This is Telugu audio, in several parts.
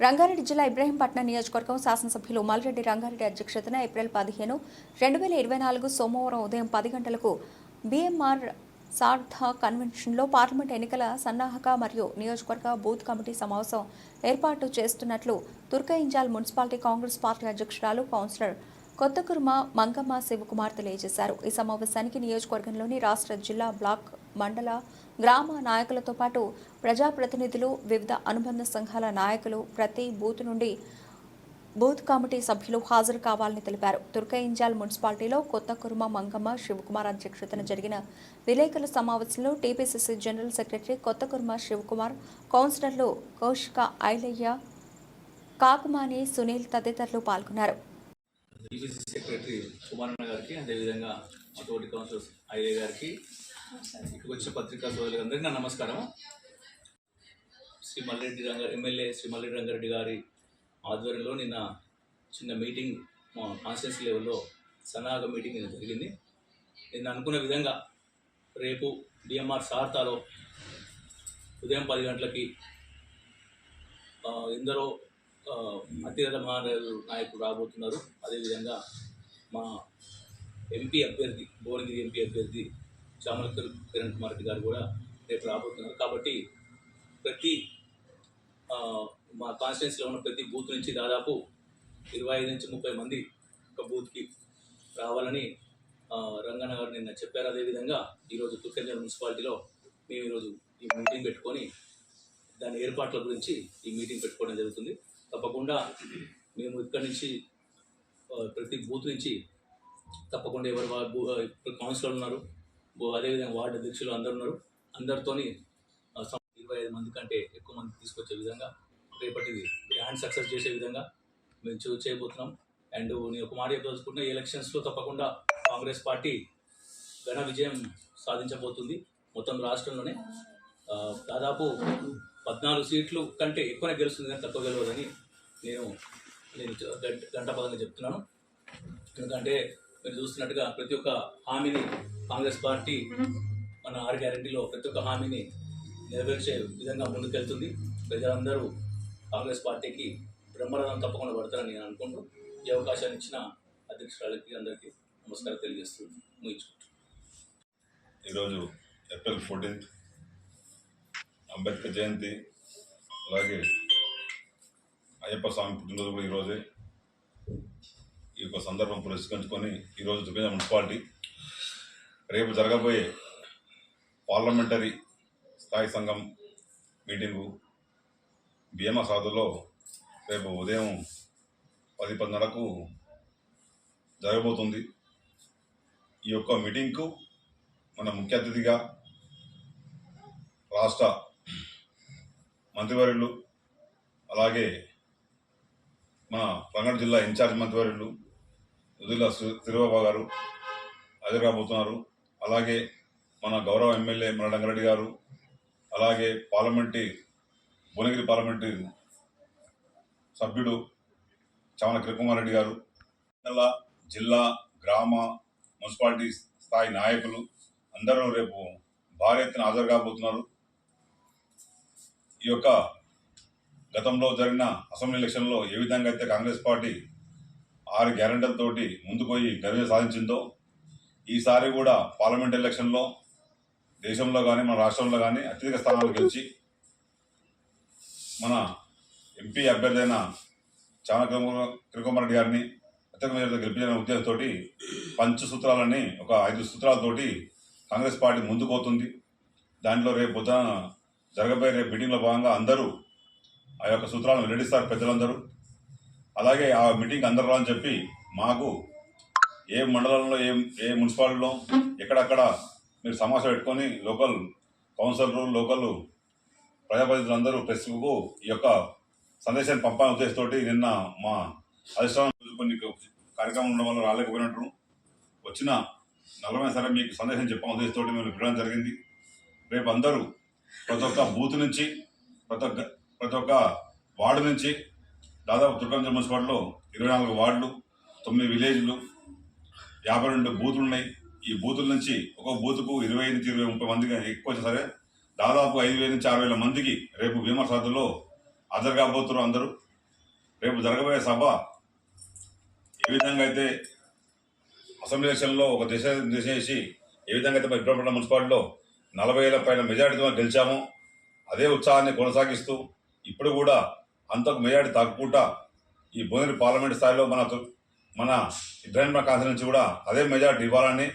రంగారెడ్డి జిల్లా ఇబ్రహీంపట్నం నియోజకవర్గం శాసనసభ్యులు మల్రెడ్డి రంగారెడ్డి అధ్యక్షతన ఏప్రిల్ పదిహేను రెండు వేల ఇరవై నాలుగు సోమవారం ఉదయం పది గంటలకు బీఎంఆర్ సార్థ కన్వెన్షన్లో పార్లమెంట్ ఎన్నికల సన్నాహక మరియు నియోజకవర్గ బూత్ కమిటీ సమావేశం ఏర్పాటు చేస్తున్నట్లు తుర్కయింజాల్ మున్సిపాలిటీ కాంగ్రెస్ పార్టీ అధ్యక్షురాలు కౌన్సిలర్ కొత్త కుర్మ మంగమ్మ శివకుమార్ తెలియజేశారు. ఈ సమావేశానికి నియోజకవర్గంలోని రాష్ట్ర జిల్లా బ్లాక్ మండల గ్రామ నాయకులతో పాటు ప్రజాప్రతినిధులు వివిధ అనుబంధ సంఘాల నాయకులు ప్రతి బూత్ నుండి బూత్ కమిటీ సభ్యులు హాజరు కావాలని తెలిపారు. తుర్కయింజాల్ మున్సిపాలిటీలో కొత్త కుర్మ మంగమ్మ శివకుమార్ అధ్యక్షతన జరిగిన విలేకరుల సమావేశంలో టీపీసీసీ జనరల్ సెక్రటరీ కొత్త కుర్మ శివకుమార్ కౌన్సిలర్లు కౌశిక ఐలయ్య కాకుమాని సునీల్ తదితరులు పాల్గొన్నారు. సెక్రటరీ కుమారన్న గారికి అదేవిధంగా మా తోటి కౌన్సిలర్ ఐలయ్య గారికి ఇక్కడికి వచ్చిన పత్రికా సోదరులందరికీ నా నమస్కారం. శ్రీ మల్రెడ్డి రంగ ఎమ్మెల్యే శ్రీ మల్రెడ్డి రంగారెడ్డి గారి ఆధ్వర్యంలో నిన్న చిన్న మీటింగ్ మా కాన్స్టిట్యూన్సీ లెవెల్లో సన్నాహక మీటింగ్ నిన్న జరిగింది. నిన్న అనుకున్న విధంగా రేపు డిఎంఆర్ సార్తాలో ఉదయం పది గంటలకి ఎందరో ఆ, అతిరథ మహారాజు నాయకుడు రాబోతున్నారు. అదేవిధంగా మా ఎంపీ అభ్యర్థి భువనగిరి ఎంపీ అభ్యర్థి శ్యామలకర్ కిరణ్ కుమార్ రెడ్డి గారు కూడా రేపు రాబోతున్నారు. కాబట్టి ప్రతి మా కాన్స్టిట్యున్సీలో ఉన్న ప్రతి బూత్ నుంచి దాదాపు ఇరవై ఐదు నుంచి ముప్పై మంది ఒక బూత్కి రావాలని రంగన్న గారు నిన్న చెప్పారు. అదేవిధంగా ఈరోజు తుర్కంజల్ మున్సిపాలిటీలో మేము ఈరోజు ఈ మీటింగ్ పెట్టుకొని దాని ఏర్పాట్ల గురించి ఈ మీటింగ్ పెట్టుకోవడం జరుగుతుంది. తప్పకుండా మేము ఇక్కడి నుంచి ప్రతి బూత్ నుంచి తప్పకుండా ఎవరు వా- కౌన్సిలర్ ఉన్నారు. అదేవిధంగా వార్డు అధ్యక్షులు అందరు ఉన్నారు. అందరితోని ఇరవై ఐదు మంది కంటే ఎక్కువ మంది తీసుకొచ్చే విధంగా రేపటిది గ్రాండ్ సక్సెస్ చేసే విధంగా మేము చూ చేయబోతున్నాం. అండ్ నేను ఒక మాట చెప్పదలుచుకుంటే ఎలక్షన్స్లో తప్పకుండా కాంగ్రెస్ పార్టీ ఘన విజయం సాధించబోతుంది. మొత్తం రాష్ట్రంలోనే దాదాపు పద్నాలుగు సీట్లు కంటే ఎక్కువనే గెలుస్తుంది కానీ తక్కువ గెలవదని నేను నేను గంట పదంగా చెప్తున్నాను. ఎందుకంటే మీరు చూస్తున్నట్టుగా ప్రతి ఒక్క హామీని కాంగ్రెస్ పార్టీ మన ఆరు గ్యారంటీలో ప్రతి ఒక్క హామీని నెరవేర్చే విధంగా ముందుకెళ్తుంది. ప్రజలందరూ కాంగ్రెస్ పార్టీకి బ్రహ్మరథం తప్పకుండా పడతారని నేను అనుకుంటూ ఈ అవకాశాన్ని ఇచ్చిన అధ్యక్షురాలకి అందరికీ నమస్కారం తెలియజేస్తూ ముగించుకుంటున్నాను. ఈరోజు ఏప్రిల్ ఫోర్టీన్త్ అంబేద్కర్ జయంతి అలాగే అయ్యప్ప స్వామి పుట్టినరోజు కూడా ఈరోజే ఈ యొక్క సందర్భం పురస్కరించుకొని ఈరోజు దుర్గజ మున్సిపాలిటీ రేపు జరగబోయే పార్లమెంటరీ స్థాయి సంఘం మీటింగు భీమా సాధులో రేపు ఉదయం పది పదిన్నరకు జరగబోతుంది. ఈ యొక్క మీటింగ్కు మన ముఖ్య అతిథిగా రాష్ట్ర మంత్రివర్యులు అలాగే మన రంగారెడ్డి జిల్లా ఇన్ఛార్జ్ మంత్రివర్యులు ఉదిల తిరుబాబా గారు హాజరు కాబోతున్నారు అలాగే మన గౌరవ ఎమ్మెల్యే మన రంగారెడ్డి గారు అలాగే పార్లమెంటరీ భువనగిరి పార్లమెంటరీ సభ్యుడు చామల కిరకుమార్ రెడ్డి గారు జిల్లా జిల్లా గ్రామ మున్సిపాలిటీ స్థాయి నాయకులు అందరూ రేపు భారీ ఎత్తున హాజరు కాబోతున్నారు. ఈ యొక్క గతంలో జరిగిన అసెంబ్లీ ఎలక్షన్లో ఏ విధంగా అయితే కాంగ్రెస్ పార్టీ ఆరు గ్యారెంటర్లతో ముందుకు పోయి సాధించిందో ఈసారి కూడా పార్లమెంట్ ఎలక్షన్లో దేశంలో కానీ మన రాష్ట్రంలో కానీ అత్యధిక స్థానాలు గెలిచి మన ఎంపీ అభ్యర్థి అయిన చాణక్య కిరకుమారెడ్డి గారిని అత్యధిక మెజార్టీతో గెలిపించిన ఉద్దేశంతో పంచ సూత్రాలని ఒక ఐదు సూత్రాలతోటి కాంగ్రెస్ పార్టీ ముందుకు పోతుంది. దాంట్లో రేపు పొద్దున జరగబోయే రేపు మీటింగ్లో భాగంగా అందరూ ఆ యొక్క సూత్రాలను వెల్లడిస్తారు పెద్దలందరూ. అలాగే ఆ మీటింగ్ అందరూ అని చెప్పి మాకు ఏ మండలంలో ఏ ఏ మున్సిపాలిటీలో ఎక్కడక్కడ మీరు సమావేశం పెట్టుకొని లోకల్ కౌన్సిలర్లు లోకల్ ప్రజాప్రతినిధులందరూ ప్రెస్కు ఈ యొక్క సందేశాన్ని పంపాలని ఉద్దేశంతో నిన్న మా అధిష్టానం కొన్ని కార్యక్రమం ఉండడం వల్ల రాలేకపోయినట్టు వచ్చిన నలభై సరే మీకు సందేశం చెప్పాం ఉద్దేశంతో మేము పిలవడం జరిగింది. రేపు అందరూ ప్రతి ఒక్క బూత్ నుంచి ప్రతి ఒక్క ప్రతి ఒక్క వార్డు నుంచి దాదాపు దుర్గం మున్సిపాలిటీలో ఇరవై నాలుగు వార్డులు తొమ్మిది విలేజ్లు యాభై రెండు బూతులు ఉన్నాయి ఈ బూతుల నుంచి ఒక బూత్కు ఇరవై నుంచి ఇరవై ముప్పై మందికి ఎక్కువ సరే దాదాపు ఐదు వేల నుంచి ఆరు వేల మందికి రేపు భీమా సభలో హాజరు కాబోతున్నారు అందరూ. రేపు జరగబోయే సభ ఏ విధంగా అయితే అసెంబ్లీ ఎలక్షన్లో ఒక దిశ దిశ చేసి ఏ విధంగా అయితే ఇబ్బంది మున్సిపాలిటీలో నలభై వేల పైన మెజారిటీతో గెలిచామో అదే ఉత్సాహాన్ని కొనసాగిస్తూ ఇప్పుడు కూడా అంతకు మెజార్టీ తగ్గుకుంటా ఈ భువనగిరి పార్లమెంట్ స్థాయిలో మన మన ఇబ్రాహిం కాన్సర్ నుంచి కూడా అదే మెజార్టీ ఇవ్వాలని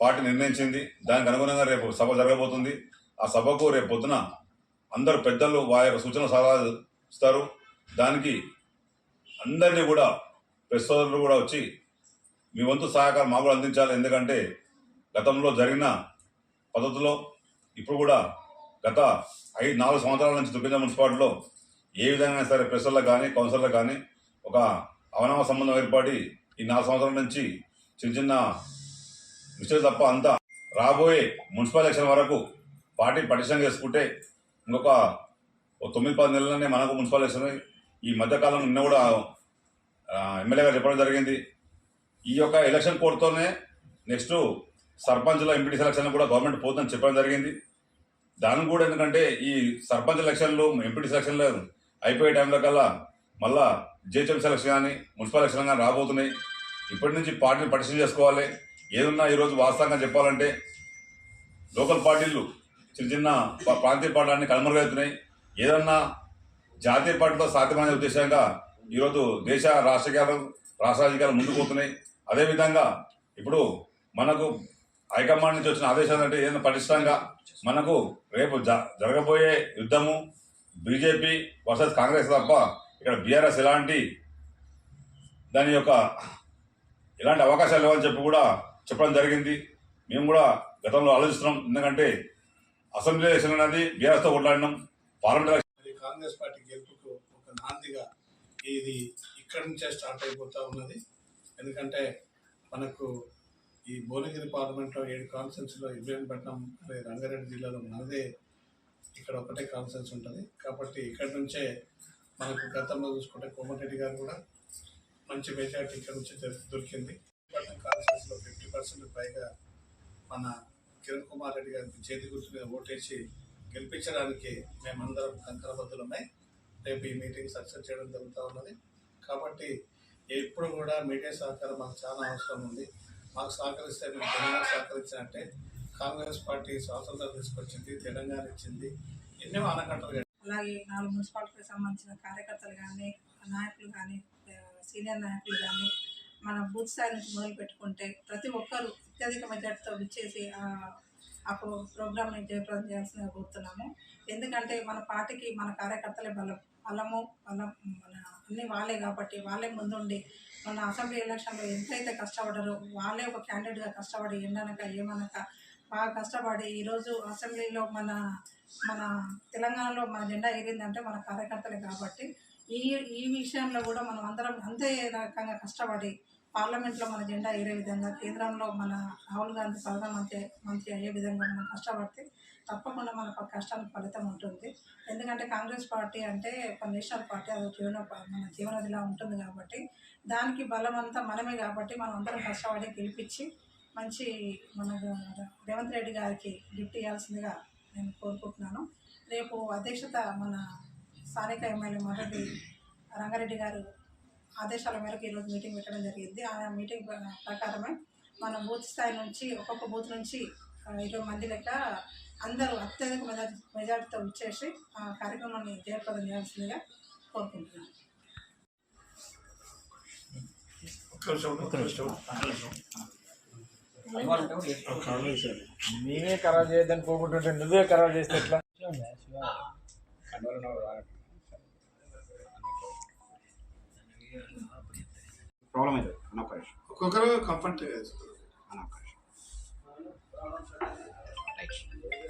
పార్టీ నిర్ణయించింది. దానికి అనుగుణంగా రేపు సభ జరగబోతుంది. ఆ సభకు రేపు పొద్దున అందరు పెద్దలు వారి యొక్క సూచన సలహాలు ఇస్తారు దానికి అందరినీ కూడా ప్రెస్ కూడా వచ్చి మీ వంతు సహకారం మాకు అందించాలి. ఎందుకంటే గతంలో జరిగిన పద్ధతిలో ఇప్పుడు కూడా గత ఐదు నాలుగు సంవత్సరాల నుంచి దుర్గంజ మున్సిపాలిటీలో ఏ విధంగా సరే ప్రెషర్లకు కానీ కౌన్సిలర్లకు కానీ ఒక అవనవ సంబంధం ఏర్పడి ఈ నాలుగు సంవత్సరాల నుంచి చిన్న చిన్న విషయాలు తప్ప అంతా రాబోయే మున్సిపల్ ఎలక్షన్ వరకు పార్టీ పటిష్టం చేసుకుంటే ఇంకొక తొమ్మిది పది నెలలనే మనకు మున్సిపల్ ఎలక్షన్ ఈ మధ్యకాలం నిన్న కూడా ఎమ్మెల్యేగా చెప్పడం జరిగింది. ఈ యొక్క ఎలక్షన్ కోడ్తోనే నెక్స్ట్ సర్పంచ్ల ఎంపీటీ సెలక్షన్ కూడా గవర్నమెంట్ పోతుందని చెప్పడం జరిగింది. దానికి కూడా ఎందుకంటే ఈ సర్పంచ్ ఎలక్షన్లు ఎంపీటీ సెలక్షన్లు అయిపోయే టైంలో కల్లా మళ్ళా జేహెచ్ఎం సెలక్షన్ కానీ మున్సిపల్ ఎలక్షన్ కానీ రాబోతున్నాయి. ఇప్పటి నుంచి పార్టీని పటిష్టం చేసుకోవాలి. ఏదున్నా ఈరోజు వాస్తవంగా చెప్పాలంటే లోకల్ పార్టీలు చిన్న చిన్న ప్రాంతీయ పార్టీలన్నీ కనుమరుగవుతున్నాయి ఏదన్నా జాతీయ పార్టీతో సాధ్యమనే ఉద్దేశంగా ఈరోజు దేశ రాష్ట్రీయాలు రాష్ట్ర రాజకీయాలు ముందుకు పోతున్నాయి. అదేవిధంగా ఇప్పుడు మనకు హైకమాండ్ నుంచి వచ్చిన ఆదేశాలు అంటే ఏదైనా పటిష్టంగా మనకు రేపు జ- జరగబోయే యుద్ధము బీజేపీ వర్సెస్ కాంగ్రెస్ తప్ప ఇక్కడ బీఆర్ఎస్ ఎలాంటి దాని యొక్క ఎలాంటి అవకాశాలు లేవని చెప్పి కూడా చెప్పడం జరిగింది. మేము కూడా గతంలో ఆలోచిస్తున్నాం. ఎందుకంటే అసెంబ్లీ ఎలక్షన్ అనేది బీఆర్ఎస్తో కొట్లాడినాం. పార్లమెంట్ ఎలక్షన్ కాంగ్రెస్ పార్టీ గెలుపుకు ఒక నాందిగా ఇది ఇక్కడి నుంచే స్టార్ట్ అయిపోతూ ఉన్నది. ఎందుకంటే మనకు ఈ భువనగిరి పార్లమెంట్లో ఏడు కాన్ఫరెన్స్లో ఇబ్రహీంపట్నం అనే రంగారెడ్డి జిల్లాలో మనదే ఇక్కడ ఒకటే కాన్ఫరెన్స్ ఉంటుంది. కాబట్టి ఇక్కడి నుంచే మనకు గతంలో చూసుకుంటే కోమటిరెడ్డి గారు కూడా మంచి మెజార్టీ ఇక్కడ నుంచి దొరికింది. పట్నం కాన్ఫరెన్స్లో ఫిఫ్టీ పర్సెంట్ పైగా మన కిరణ్ కుమార్ రెడ్డి గారికి చేతి గుర్తు మీద ఓటేసి గెలిపించడానికి మేమందరం కంకరబద్దులమై రేపు ఈ మీటింగ్ సక్సెస్ చేయడం జరుగుతూ ఉన్నది. కాబట్టి ఎప్పుడు కూడా మీడియా సహకారం మాకు చాలా అవసరం ఉంది. మాకు సహకరిస్తే మేము తెలంగాణ సహకరించినట్టే కాంగ్రెస్ పార్టీ స్వాతంత్రం తీసుకొచ్చింది తెలంగాణ ఇచ్చింది ఎన్నో ఆనకట్టలు అలాగే నాలుగు మున్సిపాలిటీకి సంబంధించిన కార్యకర్తలు కానీ నాయకులు కానీ సీనియర్ నాయకులు కానీ మన బూత్ స్థాయి నుంచి మొదలు పెట్టుకుంటే ప్రతి ఒక్కరు అత్యధిక మెజార్టీతో విచ్చేసి ఆ- ఆ ప్రోగ్రామ్ని జయప్రదం చేయాల్సిందిగా కోరుతున్నాము. ఎందుకంటే మన పార్టీకి మన కార్యకర్తలే బలం. బలము బలం మన అన్ని వాళ్ళే కాబట్టి వాళ్ళే ముందుండి మన అసెంబ్లీ ఎలక్షన్లో ఎంతైతే కష్టపడరో వాళ్ళే ఒక క్యాండిడేట్గా కష్టపడి ఎండనక ఏమనక బాగా కష్టపడి ఈరోజు అసెంబ్లీలో మన మన తెలంగాణలో మన జెండా ఎగిరిందంటే మన కార్యకర్తలే కాబట్టి ఈ ఈ విషయంలో కూడా మనం అందరం అంతే రకంగా కష్టపడి పార్లమెంట్లో మన జెండా ఎగిరే విధంగా కేంద్రంలో మన రాహుల్ గాంధీ ప్రధానమంత్రి మంత్రి అయ్యే విధంగా మనం కష్టపడితే తప్పకుండా మనకు కష్టానికి ఫలితం ఉంటుంది. ఎందుకంటే కాంగ్రెస్ పార్టీ అంటే ఒక నేషనల్ పార్టీ అది జీవన మన జీవనదిలా ఉంటుంది కాబట్టి దానికి బలం అంతా మనమే కాబట్టి మనం అందరం కష్టపడి గెలిపించి మంచి మన రేవంత్ రెడ్డి గారికి గిఫ్ట్ ఇవ్వాల్సిందిగా నేను కోరుకుంటున్నాను. రేపు అధ్యక్షత మన స్థానిక ఎమ్మెల్యే మొదటి రంగారెడ్డి గారు ఆదేశాల మేరకు ఈరోజు మీటింగ్ పెట్టడం జరిగింది. ఆ మీటింగ్ ప్రకారమే మన బూత్ స్థాయి నుంచి ఒక్కొక్క బూత్ నుంచి ఇరవై మంది లెక్క అందరూ అత్యధిక మెజార్టీ మెజార్టీతో వచ్చేసి ఆ కార్యక్రమాన్ని జయప్రదం చేయాల్సిందిగా కోరుకుంటున్నాను. ఒక్క నిమిషం. మేమే ఖరాబ్ చేయొద్దని పోగొట్టుంటే నువ్వే ఖరాబ్ చేస్తే ఎట్లా? ప్రాబ్లం అవుతుంది ఒక్కొక్కరు కంఫర్ట్ నిమిషం